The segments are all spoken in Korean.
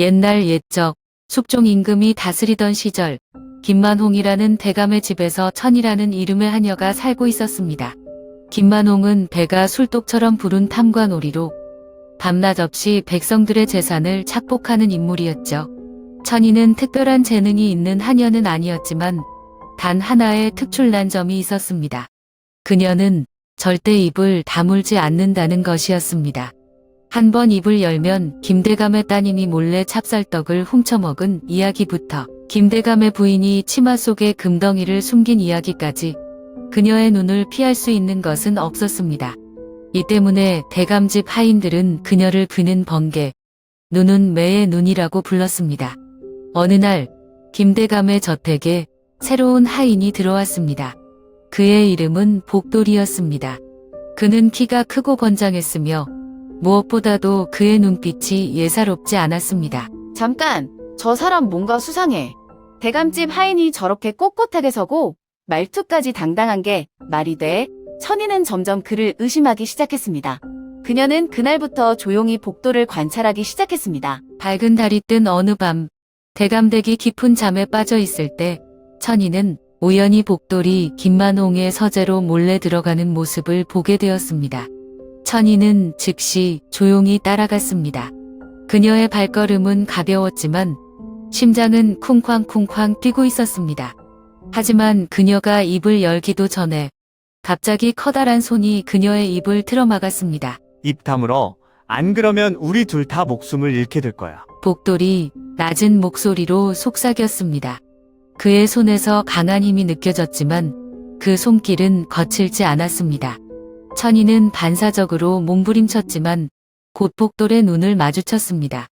옛날 옛적 숙종 임금이 다스리던 시절 김만홍이라는 대감의 집에서 천이라는 이름의 하녀가 살고 있었습니다. 김만홍은 배가 술독처럼 부른 탐관오리로 밤낮 없이 백성들의 재산을 착복하는 인물이었죠. 천이는 특별한 재능이 있는 하녀는 아니었지만 단 하나의 특출난 점이 있었습니다. 그녀는 절대 입을 다물지 않는다는 것이었습니다. 한 번 입을 열면 김대감의 따님이 몰래 찹쌀떡을 훔쳐먹은 이야기부터 김대감의 부인이 치마 속에 금덩이를 숨긴 이야기까지 그녀의 눈을 피할 수 있는 것은 없었습니다. 이 때문에 대감집 하인들은 그녀를 귀는 번개, 눈은 매의 눈이라고 불렀습니다. 어느 날 김대감의 저택에 새로운 하인이 들어왔습니다. 그의 이름은 복돌이었습니다. 그는 키가 크고 건장했으며 무엇보다도 그의 눈빛이 예사롭지 않았습니다. 잠깐, 저 사람 뭔가 수상해. 대감집 하인이 저렇게 꼿꼿하게 서고 말투까지 당당한 게 말이 돼. 천이는 점점 그를 의심하기 시작했습니다. 그녀는 그날부터 조용히 복도를 관찰하기 시작했습니다. 밝은 달이 뜬 어느 밤 대감댁이 깊은 잠에 빠져 있을 때 천이는 우연히 복돌이 김만홍의 서재로 몰래 들어가는 모습을 보게 되었습니다. 천이는 즉시 조용히 따라갔습니다. 그녀의 발걸음은 가벼웠지만 심장은 쿵쾅쿵쾅 뛰고 있었습니다. 하지만 그녀가 입을 열기도 전에 갑자기 커다란 손이 그녀의 입을 틀어막았습니다. 입 다물어. 안 그러면 우리 둘 다 목숨을 잃게 될 거야. 복돌이 낮은 목소리로 속삭였습니다. 그의 손에서 강한 힘이 느껴졌지만 그 손길은 거칠지 않았습니다. 천이는 반사적으로 몸부림쳤지만 곧 복돌의 눈을 마주쳤습니다.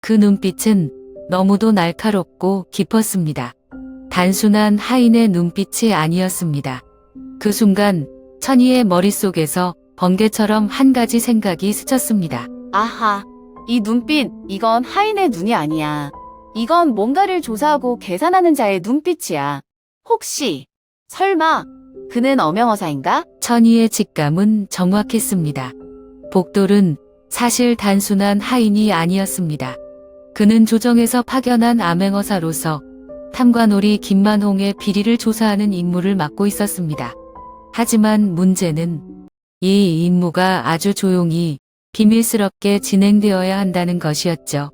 그 눈빛은 너무도 날카롭고 깊었습니다. 단순한 하인의 눈빛이 아니었습니다. 그 순간 천이의 머릿속에서 번개처럼 한 가지 생각이 스쳤습니다. 아하, 이 눈빛, 이건 하인의 눈이 아니야. 이건 뭔가를 조사하고 계산하는 자의 눈빛이야. 혹시, 설마, 그는 엄영어사인가? 천이의 직감은 정확했습니다. 복돌은 사실 단순한 하인이 아니었습니다. 그는 조정에서 파견한 암행어사로서 탐관오리 김만홍의 비리를 조사하는 임무를 맡고 있었습니다. 하지만 문제는 이 임무가 아주 조용히 비밀스럽게 진행되어야 한다는 것이었죠.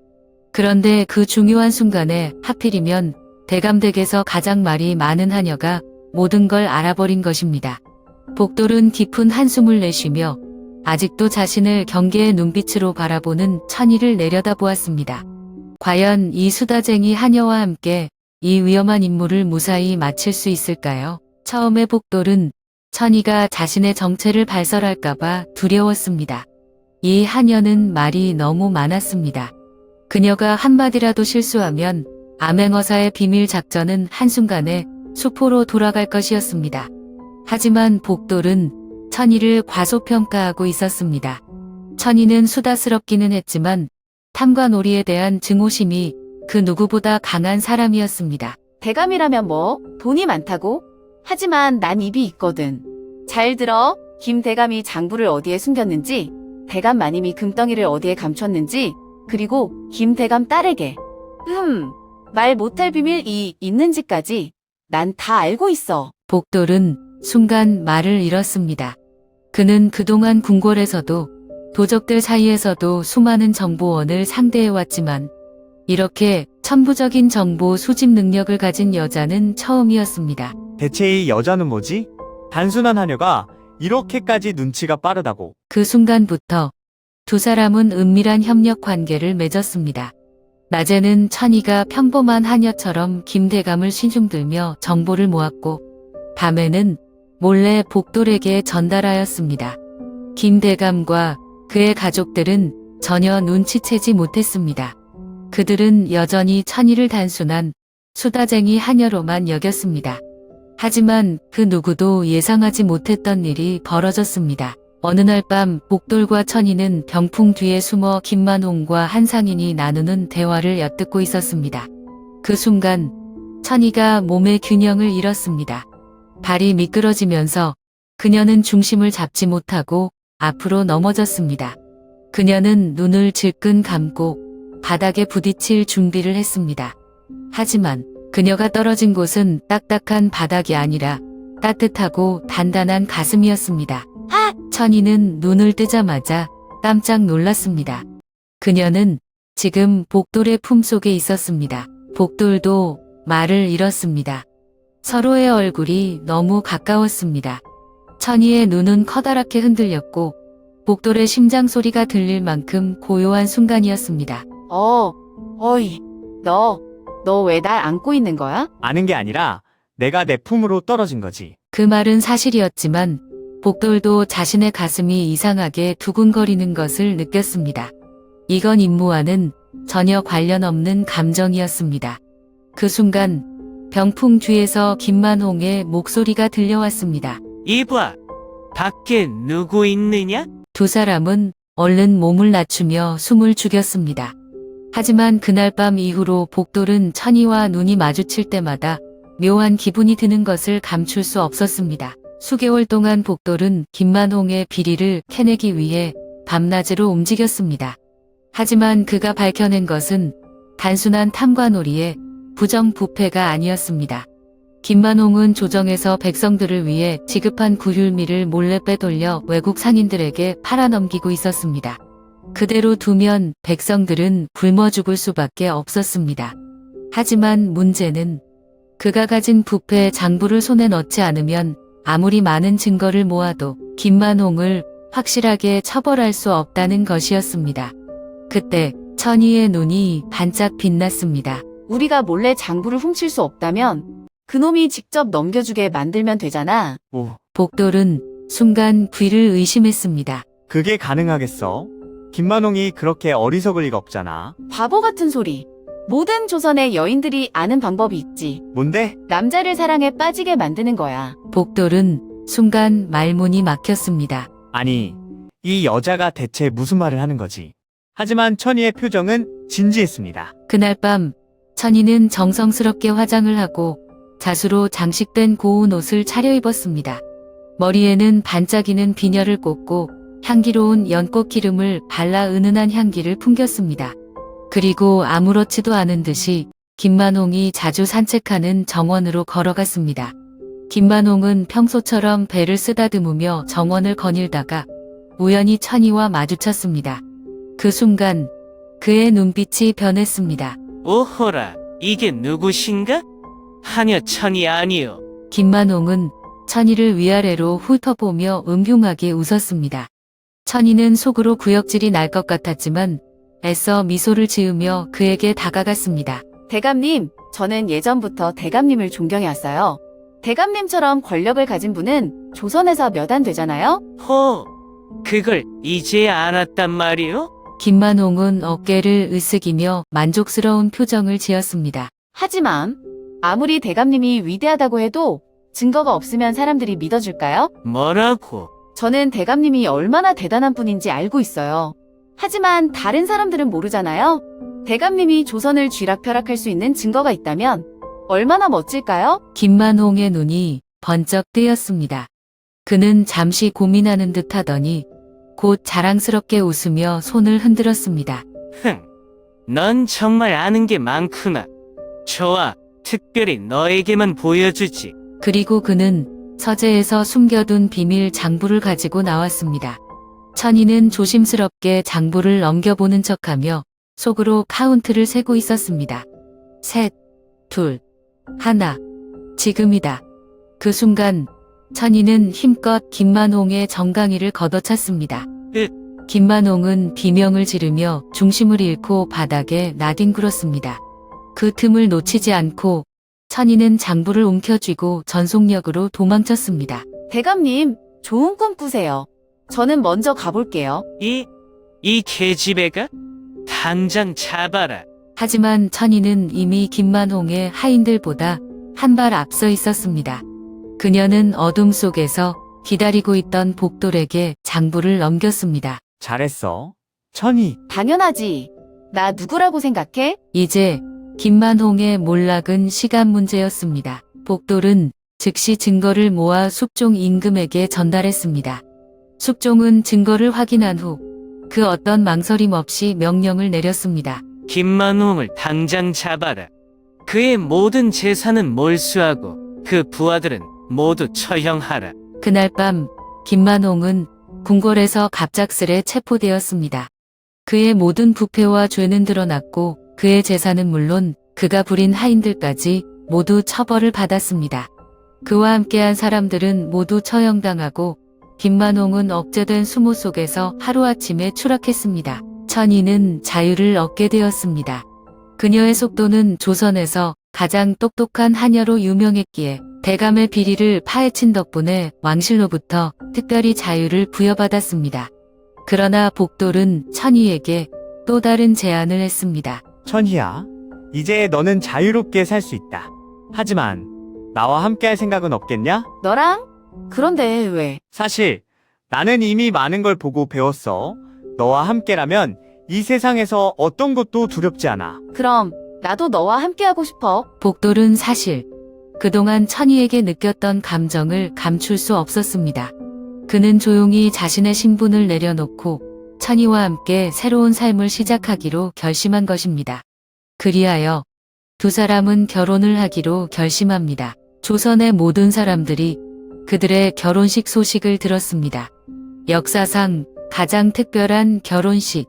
그런데 그 중요한 순간에 하필이면 대감댁에서 가장 말이 많은 하녀가 모든 걸 알아버린 것입니다. 복돌은 깊은 한숨을 내쉬며 아직도 자신을 경계의 눈빛으로 바라보는 천이를 내려다보았습니다. 과연 이 수다쟁이 하녀와 함께 이 위험한 임무를 무사히 마칠 수 있을까요? 처음에 복돌은 천이가 자신의 정체를 발설할까봐 두려웠습니다. 이 하녀는 말이 너무 많았습니다. 그녀가 한마디라도 실수하면 암행어사의 비밀 작전은 한순간에 수포로 돌아갈 것이었습니다. 하지만 복돌은 천이를 과소평가하고 있었습니다. 천이는 수다스럽기는 했지만 탐관오리에 대한 증오심이 그 누구보다 강한 사람이었습니다. 대감이라면 뭐, 돈이 많다고? 하지만 난 입이 있거든. 잘 들어. 김 대감이 장부를 어디에 숨겼는지, 대감 마님이 금덩이를 어디에 감췄는지, 그리고 김 대감 딸에게, 흠, 말 못할 비밀이 있는지까지 난 다 알고 있어. 복돌은 순간 말을 잃었습니다. 그는 그동안 궁궐에서도 도적들 사이에서도 수많은 정보원을 상대해왔지만 이렇게 천부적인 정보 수집 능력을 가진 여자는 처음이었습니다. 대체 이 여자는 뭐지? 단순한 하녀가 이렇게까지 눈치가 빠르다고. 그 순간부터 두 사람은 은밀한 협력 관계를 맺었습니다. 낮에는 천이가 평범한 하녀처럼 김대감을 신중들며 정보를 모았고 밤에는 몰래 복돌에게 전달하였습니다. 김대감과 그의 가족들은 전혀 눈치채지 못했습니다. 그들은 여전히 천이를 단순한 수다쟁이 하녀로만 여겼습니다. 하지만 그 누구도 예상하지 못했던 일이 벌어졌습니다. 어느 날 밤 복돌과 천이는 병풍 뒤에 숨어 김만홍과 한상인이 나누는 대화를 엿듣고 있었습니다. 그 순간 천이가 몸의 균형을 잃었습니다. 발이 미끄러지면서 그녀는 중심을 잡지 못하고 앞으로 넘어졌습니다. 그녀는 눈을 질끈 감고 바닥에 부딪힐 준비를 했습니다. 하지만 그녀가 떨어진 곳은 딱딱한 바닥이 아니라 따뜻하고 단단한 가슴이었습니다. 아! 천이는 눈을 뜨자마자 깜짝 놀랐습니다. 그녀는 지금 복돌의 품속에 있었습니다. 복돌도 말을 잃었습니다. 서로의 얼굴이 너무 가까웠습니다. 천이의 눈은 커다랗게 흔들렸고 복돌의 심장 소리가 들릴 만큼 고요한 순간이었습니다. 어, 어이, 너, 너 왜 날 안고 있는 거야? 아는 게 아니라 내가 내 품으로 떨어진 거지. 그 말은 사실이었지만 복돌도 자신의 가슴이 이상하게 두근거리는 것을 느꼈습니다. 이건 임무와는 전혀 관련 없는 감정이었습니다. 그 순간 병풍 뒤에서 김만홍의 목소리가 들려왔습니다. 이봐, 밖에 누구 있느냐? 두 사람은 얼른 몸을 낮추며 숨을 죽였습니다. 하지만 그날 밤 이후로 복돌은 천이와 눈이 마주칠 때마다 묘한 기분이 드는 것을 감출 수 없었습니다. 수개월 동안 복돌은 김만홍의 비리를 캐내기 위해 밤낮으로 움직였습니다. 하지만 그가 밝혀낸 것은 단순한 탐관오리의 부정부패가 아니었습니다. 김만홍은 조정에서 백성들을 위해 지급한 구휼미를 몰래 빼돌려 외국 상인들에게 팔아넘기고 있었습니다. 그대로 두면 백성들은 굶어 죽을 수밖에 없었습니다. 하지만 문제는 그가 가진 부패 장부를 손에 넣지 않으면 아무리 많은 증거를 모아도 김만홍을 확실하게 처벌할 수 없다는 것이었습니다. 그때 천희의 눈이 반짝 빛났습니다. 우리가 몰래 장부를 훔칠 수 없다면 그놈이 직접 넘겨주게 만들면 되잖아. 오, 복돌은 순간 귀를 의심했습니다. 그게 가능하겠어? 김만홍이 그렇게 어리석을 리가 없잖아. 바보 같은 소리. 모든 조선의 여인들이 아는 방법이 있지. 뭔데? 남자를 사랑에 빠지게 만드는 거야. 복돌은 순간 말문이 막혔습니다. 아니, 이 여자가 대체 무슨 말을 하는 거지? 하지만 천이의 표정은 진지했습니다. 그날 밤 천이는 정성스럽게 화장을 하고 자수로 장식된 고운 옷을 차려입었습니다. 머리에는 반짝이는 비녀를 꽂고 향기로운 연꽃 기름을 발라 은은한 향기를 풍겼습니다. 그리고 아무렇지도 않은 듯이 김만홍이 자주 산책하는 정원으로 걸어갔습니다. 김만홍은 평소처럼 배를 쓰다듬으며 정원을 거닐다가 우연히 천이와 마주쳤습니다. 그 순간 그의 눈빛이 변했습니다. 오호라, 이게 누구신가? 하녀 천이 아니요. 김만홍은 천이를 위아래로 훑어보며 음흉하게 웃었습니다. 천이는 속으로 구역질이 날 것 같았지만 애써 미소를 지으며 그에게 다가갔습니다. 대감님, 저는 예전부터 대감님을 존경해왔어요. 대감님처럼 권력을 가진 분은 조선에서 몇 안 되잖아요? 호, 그걸 이제야 알았단 말이요? 김만홍은 어깨를 으쓱이며 만족스러운 표정을 지었습니다. 하지만 아무리 대감님이 위대하다고 해도 증거가 없으면 사람들이 믿어줄까요? 뭐라고? 저는 대감님이 얼마나 대단한 분인지 알고 있어요. 하지만 다른 사람들은 모르잖아요. 대감님이 조선을 쥐락펴락할 수 있는 증거가 있다면 얼마나 멋질까요? 김만홍의 눈이 번쩍 뜨였습니다. 그는 잠시 고민하는 듯 하더니 곧 자랑스럽게 웃으며 손을 흔들었습니다. 흥, 넌 정말 아는 게 많구나. 좋아, 특별히 너에게만 보여주지. 그리고 그는 서재에서 숨겨둔 비밀 장부를 가지고 나왔습니다. 천이는 조심스럽게 장부를 넘겨보는 척하며 속으로 카운트를 세고 있었습니다. 셋, 둘, 하나, 지금이다. 그 순간 천이는 힘껏 김만홍의 정강이를 걷어찼습니다. 으. 김만홍은 비명을 지르며 중심을 잃고 바닥에 나뒹굴었습니다. 그 틈을 놓치지 않고 천이는 장부를 움켜쥐고 전속력으로 도망쳤습니다. 대감님, 좋은 꿈 꾸세요. 저는 먼저 가볼게요. 이, 이 계집애가? 당장 잡아라. 하지만 천이는 이미 김만홍의 하인들보다 한 발 앞서 있었습니다. 그녀는 어둠 속에서 기다리고 있던 복돌에게 장부를 넘겼습니다. 잘했어. 천이, 당연하지. 나 누구라고 생각해? 이제 김만홍의 몰락은 시간 문제였습니다. 복돌은 즉시 증거를 모아 숙종 임금에게 전달했습니다. 숙종은 증거를 확인한 후 그 어떤 망설임 없이 명령을 내렸습니다. 김만홍을 당장 잡아라. 그의 모든 재산은 몰수하고 그 부하들은 모두 처형하라. 그날 밤 김만홍은 궁궐에서 갑작스레 체포되었습니다. 그의 모든 부패와 죄는 드러났고 그의 재산은 물론 그가 부린 하인들까지 모두 처벌을 받았습니다. 그와 함께한 사람들은 모두 처형당하고 김만홍은 억제된 수모 속에서 하루아침에 추락했습니다. 천이는 자유를 얻게 되었습니다. 그녀의 속도는 조선에서 가장 똑똑한 하녀로 유명했기에 대감의 비리를 파헤친 덕분에 왕실로부터 특별히 자유를 부여받았습니다. 그러나 복돌은 천희에게 또 다른 제안을 했습니다. 천희야, 이제 너는 자유롭게 살 수 있다. 하지만 나와 함께 할 생각은 없겠냐? 너랑? 그런데 왜? 사실 나는 이미 많은 걸 보고 배웠어. 너와 함께라면 이 세상에서 어떤 것도 두렵지 않아. 그럼 나도 너와 함께하고 싶어. 복돌은 사실 그동안 천희에게 느꼈던 감정을 감출 수 없었습니다. 그는 조용히 자신의 신분을 내려놓고 천희와 함께 새로운 삶을 시작하기로 결심한 것입니다. 그리하여 두 사람은 결혼을 하기로 결심합니다. 조선의 모든 사람들이 그들의 결혼식 소식을 들었습니다. 역사상 가장 특별한 결혼식.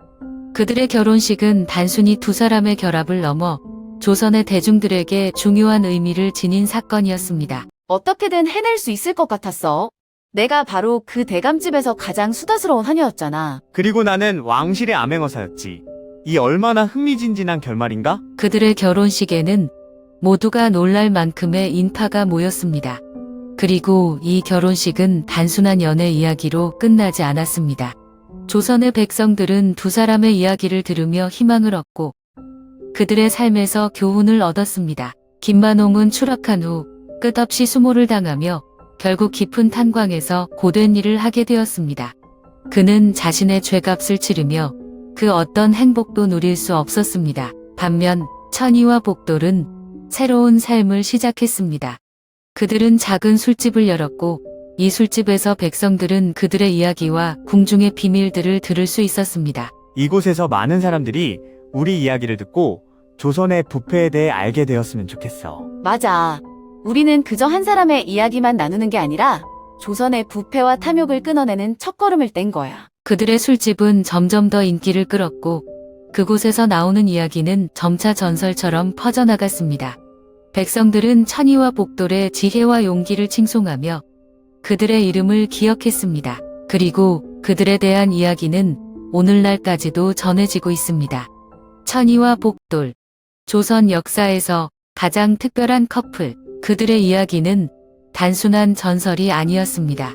그들의 결혼식은 단순히 두 사람의 결합을 넘어 조선의 대중들에게 중요한 의미를 지닌 사건이었습니다. 어떻게든 해낼 수 있을 것 같았어. 내가 바로 그 대감집에서 가장 수다스러운 하녀였잖아. 그리고 나는 왕실의 암행어사였지. 이 얼마나 흥미진진한 결말인가? 그들의 결혼식에는 모두가 놀랄 만큼의 인파가 모였습니다. 그리고 이 결혼식은 단순한 연애 이야기로 끝나지 않았습니다. 조선의 백성들은 두 사람의 이야기를 들으며 희망을 얻고 그들의 삶에서 교훈을 얻었습니다. 김만홍은 추락한 후 끝없이 수모를 당하며 결국 깊은 탄광에서 고된 일을 하게 되었습니다. 그는 자신의 죄값을 치르며 그 어떤 행복도 누릴 수 없었습니다. 반면 천희와 복돌은 새로운 삶을 시작했습니다. 그들은 작은 술집을 열었고 이 술집에서 백성들은 그들의 이야기와 궁중의 비밀들을 들을 수 있었습니다. 이곳에서 많은 사람들이 우리 이야기를 듣고 조선의 부패에 대해 알게 되었으면 좋겠어. 맞아. 우리는 그저 한 사람의 이야기만 나누는 게 아니라 조선의 부패와 탐욕을 끊어내는 첫걸음을 뗀 거야. 그들의 술집은 점점 더 인기를 끌었고 그곳에서 나오는 이야기는 점차 전설처럼 퍼져나갔습니다. 백성들은 천희와 복돌의 지혜와 용기를 칭송하며 그들의 이름을 기억했습니다. 그리고 그들에 대한 이야기는 오늘날까지도 전해지고 있습니다. 천희와 복돌, 조선 역사에서 가장 특별한 커플, 그들의 이야기는 단순한 전설이 아니었습니다.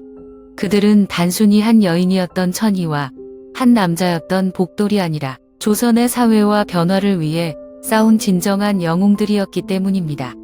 그들은 단순히 한 여인이었던 천희와 한 남자였던 복돌이 아니라 조선의 사회와 변화를 위해 싸운 진정한 영웅들이었기 때문입니다.